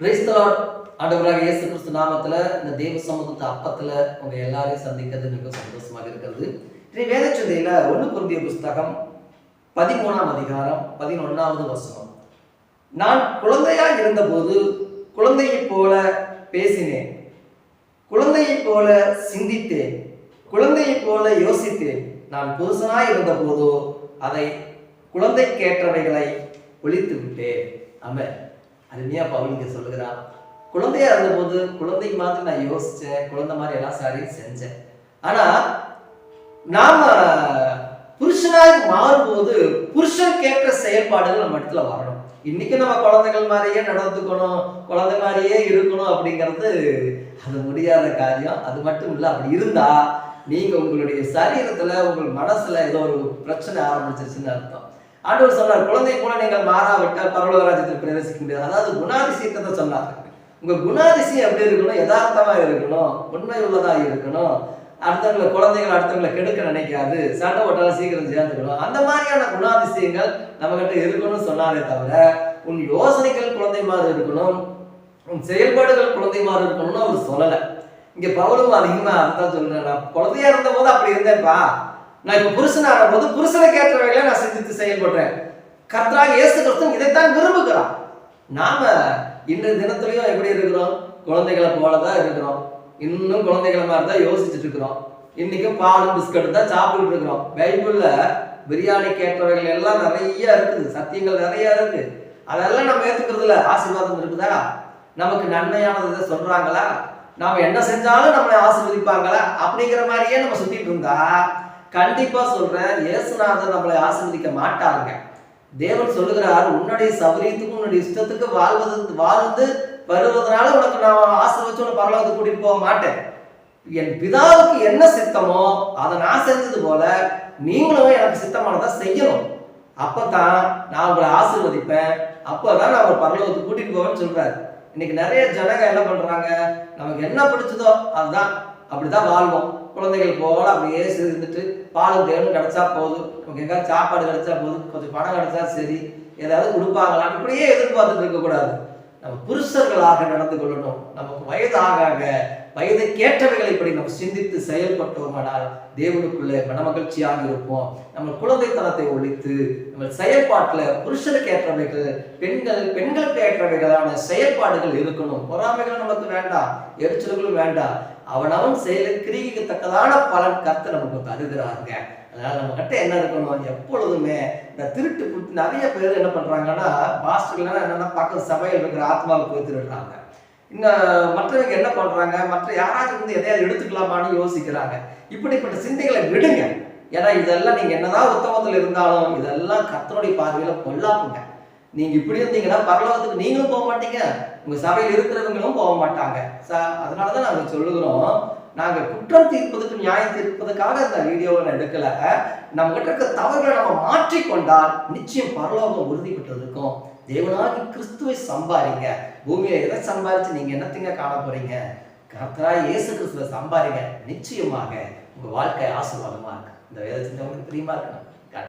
கிறிஸ்தலாட் ஆண்டவராக இயேசு கிறிஸ்து நாமத்துல இந்த தேவ சமூகத்து அப்பத்துல உங்க எல்லாரையும் சந்திக்கிறது மிக சந்தோஷமாக இருக்கிறது. இன்றைய வேதச்சந்தையில ஒண்ணு பொருந்திய புஸ்தகம் பதிமூணாம் அதிகாரம் பதினொன்னாவது வசனம். நான் குழந்தையா இருந்தபோது குழந்தையைப் போல பேசினேன். குழந்தையைப் போல சிந்தித்தேன். குழந்தையைப் போல யோசித்தேன். நான் புருஷனாய் இருந்தபோதோ அதை குழந்தைக்கேற்றவைகளை ஒழித்து விட்டேன் ஆமென். அருமையா பவுல் இங்க சொல்லுகிறா குழந்தையா இருந்தபோது குழந்தை மாதிரி நான் யோசிச்சேன் குழந்தை மாதிரி எல்லா சாரியும் செஞ்சேன். ஆனா நாம புருஷனாக மாறும்போது புருஷன் கேட்கிற செயல்பாடுகள் நம்ம இடத்துல வரணும். இன்னைக்கு நம்ம குழந்தைகள் மாதிரியே நடந்துக்கணும் குழந்தை மாதிரியே இருக்கணும் அப்படிங்கிறது அது முடியாத காரியம். அது மட்டும் இல்லை அப்படி இருந்தா நீங்க உங்களுடைய சரீரத்துல உங்கள் மனசுல ஏதோ ஒரு பிரச்சனை ஆரம்பிச்சிருச்சுன்னு அர்த்தம். ஆண்டவர் சொன்னார் குழந்தை போல நீங்கள் மாறாவிட்டால் பரலோக ராஜ்யத்தில் பிரவேசிக்க முடியாது. அதாவது குணாதிசயத்தை சொன்னார். உங்க குணாதிசயம் எப்படி இருக்கணும்? யதார்த்தமா இருக்கணும். உண்மை உள்ளதா இருக்கணும். அடுத்தவங்களை குழந்தைகள் அடுத்தவங்களை கெடுக்க நினைக்காது. சண்டை போட்டாலும் சீக்கிரம் சேர்ந்துக்கணும். அந்த மாதிரியான குணாதிசயங்கள் நம்ம கிட்ட இருக்கணும்னு சொன்னாரே தவிர உன் யோசனைகள் குழந்தை மாதிரி இருக்கணும். உன் செயல்பாடுகள் குழந்தை மாதிரி இருக்கணும்னு அவர் சொல்லலை. இங்க பவுலும் அதிகமா அதான் சொல்றேன் நான் குழந்தையா இருந்த போது அப்படி இருந்தேன்ப்பா. நான் இப்ப புருஷனான போது புருஷனுக்கு ஏற்றவைகளை நான் சிந்தித்து செயல்படுறேன். கர்த்தராக இயேசு கிறிஸ்து இதைத்தான் விரும்புகிறான் நாம இன்றைய தினத்திலையும் எப்படி இருக்கிறோம்? குழந்தைகளை போல தான் இருக்கிறோம். இன்னும் குழந்தைகளை மாதிரி தான் யோசிச்சுட்டு இருக்கிறோம். இன்னைக்கு பாலும் பிஸ்கட் தான் சாப்பிட்டுட்டு இருக்கிறோம். பைபிள்ல பிரியாணி கேட்டவைகள் எல்லாம் நிறைய இருக்குது. சத்தியங்கள் நிறைய இருக்கு. அதெல்லாம் நம்ம ஏத்துக்கிறதுல ஆசீர்வாதம் இருக்குதா? நமக்கு நன்மையானது இதை சொல்றாங்களா? நாம என்ன செஞ்சாலும் நம்மளை ஆசீர்வதிப்பாங்களா? அப்படிங்கிற மாதிரியே நம்ம சுத்திட்டு இருந்தா கண்டிப்பா சொல்றேன் இயேசுநாதர் நம்மளை ஆசீர்வதிக்க மாட்டாருங்க. தேவன் சொல்லுகிறார் உன்னுடைய சௌரியத்துக்கும் உன்னுடைய இஷ்டத்துக்கு வாழ்வது வாழ்ந்து வருவதனால உனக்கு நான் ஆசீர்வச்சு உன்னை பரவாயில்ல கூட்டிட்டு போக மாட்டேன். என் பிதாவுக்கு என்ன சித்தமோ அதை நான் செஞ்சது போல நீங்களும் எனக்கு சித்தமானதை செய்யணும். அப்பதான் நான் உங்களை ஆசீர்வதிப்பேன். அப்பதான் நான் ஒரு பரலோகத்துக்கு கூட்டிட்டு போவேன்னு சொல்றாரு. இன்னைக்கு நிறைய ஜனங்க என்ன பண்றாங்க நமக்கு என்ன பிடிச்சதோ அதுதான். அப்படிதான் வாழ்வோம். குழந்தைகள் போல அப்படியே சேர்ந்துட்டு பாலும் தேனும் கிடைச்சா போதும். ஓகேங்களா சாப்பாடு கிடைச்சா போதும். கொஞ்சம் பணம் கிடைச்சா சரி. ஏதாவது கொடுப்பாங்களா இப்படியே எதிர்பார்த்துட்டு இருக்கக்கூடாது. நம்ம புருஷர்களாக நடந்து கொள்ளணும். நமக்கு வயதாக ஆக கேட்டவைகளை இப்படி நம்ம சிந்தித்து செயல்பட்டோமானால் தேவனுக்குள்ளே மனமகிழ்ச்சியாக இருப்போம். நம்ம குழந்தைத்தனத்தை ஒழித்து நம்ம செயல்பாட்டில் புருஷனுக்கு ஏற்றவைகள் பெண்கள் பெண்களுக்கு ஏற்றவைகளான செயல்பாடுகள் இருக்கணும். பொறாமைகள் நமக்கு வேண்டாம். எரிச்சல்களும் வேண்டாம். அவனவன் செயலை கிரிக்கு தக்கதான பலன் கர்த்தர் நமக்கு தருகிறாருங்க. அதனால நம்ம கிட்ட என்ன இருக்கணும்? எப்பொழுதுமே இந்த திருட்டு புட்டு நிறைய பேர் என்ன பண்றாங்கன்னா பாஸ்டர்லாம் என்னன்னா பக்கம் சபையில் இருக்கிற ஆத்மாவை போய் திருடுறாங்க இன்னும் மற்றவங்க என்ன பண்றாங்க? மற்ற யாராச்சும் வந்து எதையாவது எடுத்துக்கலாமான்னு யோசிக்கிறாங்க. இப்படிப்பட்ட சிந்தைகளை விடுங்க. ஏன்னா இதெல்லாம் நீங்க என்னதான் உத்தமத்தில் இருந்தாலும் இதெல்லாம் கத்தனுடைய பார்வையில கொல்லாப்புங்க நீங்க இப்படி இருந்தீங்கன்னா பரலோகத்துக்கு நீங்களும் போக மாட்டீங்க. உங்க சபையில் இருக்கிறவங்களும் போக மாட்டாங்க. ச- அதனாலதான் நாங்க சொல்லுகிறோம். நாங்க குற்றம் தீர்ப்பதற்கு நியாயம் தீர்ப்பதற்காக இந்த வீடியோவை நான் எடுக்கல. நம்ம கிட்ட இருக்க தவறுகளை நம்ம மாற்றிக்கொண்டால் நிச்சயம் பரலோகம் உறுதி பெற்று இருக்கும் தேவனாகி கிறிஸ்துவை சம்பாரிங்க. பூமியில எதை சம்பாரிச்சு நீங்க என்னத்தைங்க காண போறீங்க? கர்த்தராய் இயேசு கிறிஸ்துவை சம்பாரிங்க. நிச்சயமாக உங்க வாழ்க்கை ஆசீர்வாதமா இருக்கு. இந்த வேதத்தை உங்களுக்கு பிரியமா இருக்கணும்?